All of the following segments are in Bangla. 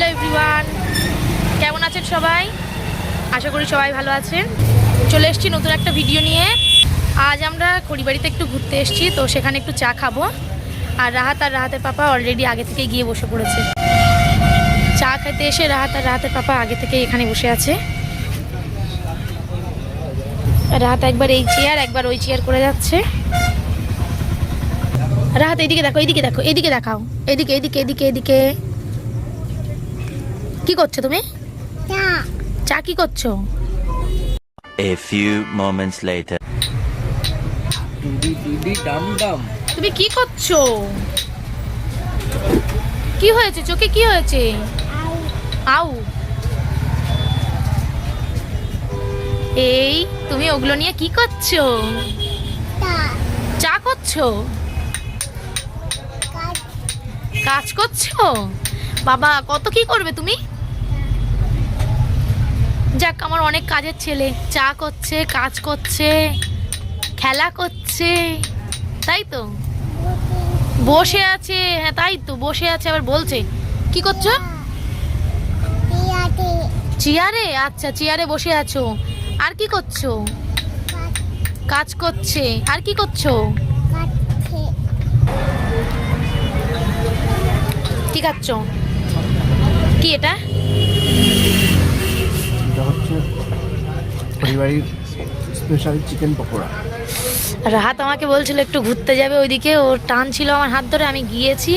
হ্যালো এভরিওয়ান, কেমন আছেন সবাই? আশা করি সবাই ভালো আছেন। চলে এসেছি নতুন একটা ভিডিও নিয়ে। আজ আমরা খড়িবাড়িতে একটু ঘুরতে এসেছি, তো সেখানে একটু চা খাব। আর রাহাত আর রাহাতের পাপা অলরেডি আগে থেকে গিয়ে বসে পড়েছে। চা খেতে এসে রাহাত আর রাহাতের পাপা আগে থেকে এখানে বসে আছে। রাহাত একবার এই চেয়ার একবার ওই চেয়ার করে যাচ্ছে। রাহাত এদিকে দেখো এদিকে দেখো এদিকে দেখাও। এদিকে এদিকে এদিকে এদিকে কি করছ তুমি? চা। কি করছ? A few moments later. টুডি টুডি Dam Dam তুমি কি করছ? কি হয়েছে? চোখে কি হয়েছে? আউ। এই তুমি ওগুলো নিয়ে কি করছ? চা। করছ? কাজ করছ? বাবা কত কি করবে তুমি? যাক, আমার অনেক কাজের ছেলে। চা করছে, কাজ করছে, খেলা করছে। তাই তো? বসে আছে হ্যাঁ তাই তো, বসে আছে, আবার বলছে। কি করছ? চেয়ারে? আচ্ছা চেয়ারে বসে আছো। আর কি করছ? কাজ করছে। আর কি করছ? কি খাচ্ছ? কি এটা? পরিবারের স্পেশাল চিকেন পকোড়া। রাহাত আমাকে বলছিল একটু ঘুরতে যাবে ওইদিকে, ওর টান ছিল আমার হাত ধরে, আমি গিয়েছি,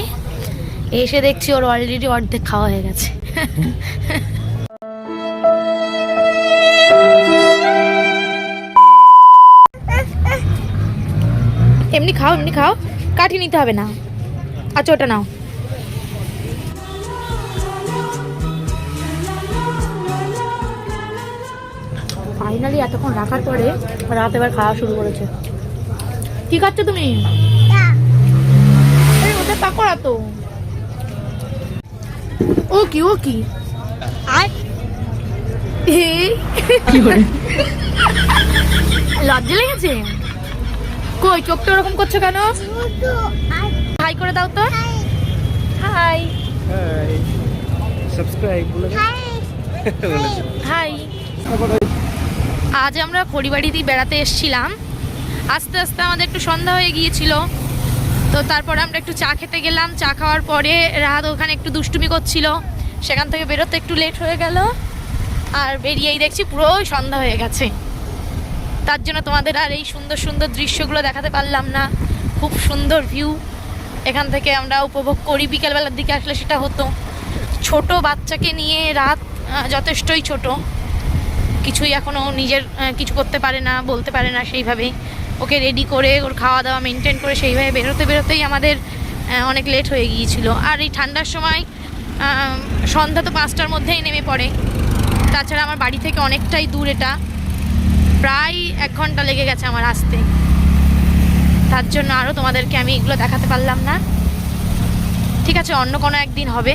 এসে দেখছি ওর অলরেডি অর্ধেক খাওয়া হয়ে গেছে। এমনি খাও এমনি খাও, কাঠি নিতে হবে না। আচ্ছা ওটা নাও। ফাইনালি এতক্ষণ রাখার পরে রাত এবার খাওয়া শুরু করেছে। কি খাচ্ছ তুমি? এই ওটা পাকোড়া তো। ও কি ও কি এই লজ্জা লেগেছে? কই চোখটা ওরকম করছ কেন? হাই করে দাও তো। হাই। হাই। Subscribe hi. আজ আমরা খড়িবাড়িতেই বেড়াতে এসেছিলাম। আস্তে আস্তে আমাদের একটু সন্ধ্যা হয়ে গিয়েছিল। তো তারপরে আমরা একটু চা খেতে গেলাম। চা খাওয়ার পরে রাহাত ওখানে একটু দুষ্টুমি করছিল। সেখান থেকে বেরোতে একটু লেট হয়ে গেল। আর বেরিয়েই দেখছি পুরোই সন্ধ্যা হয়ে গেছে। তার জন্য তোমাদের আর এই সুন্দর সুন্দর দৃশ্যগুলো দেখাতে পারলাম না। খুব সুন্দর ভিউ এখান থেকে আমরা উপভোগ করি। বিকেলবেলার দিকে আসলে সেটা হতো। ছোট বাচ্চাকে নিয়ে রাত যথেষ্টই ছোট। কিছুই এখনও নিজের কিছু করতে পারে না, বলতে পারে না সেইভাবে ওকে রেডি করে ওর খাওয়া দাওয়া মেনটেন করে সেইভাবে বেরোতে বেরোতেই আমাদের অনেক লেট হয়ে গিয়েছিল। আর এই ঠান্ডার সময় সন্ধ্যা তো পাঁচটার মধ্যেই নেমে পড়ে। তাছাড়া আমার বাড়ি থেকে অনেকটাই দূর এটা। প্রায় এক ঘণ্টা লেগে গেছে আমার আসতে। তার জন্য আরও তোমাদেরকে আমি এগুলো দেখাতে পারলাম না। ঠিক আছে, অন্য কোনো একদিন হবে।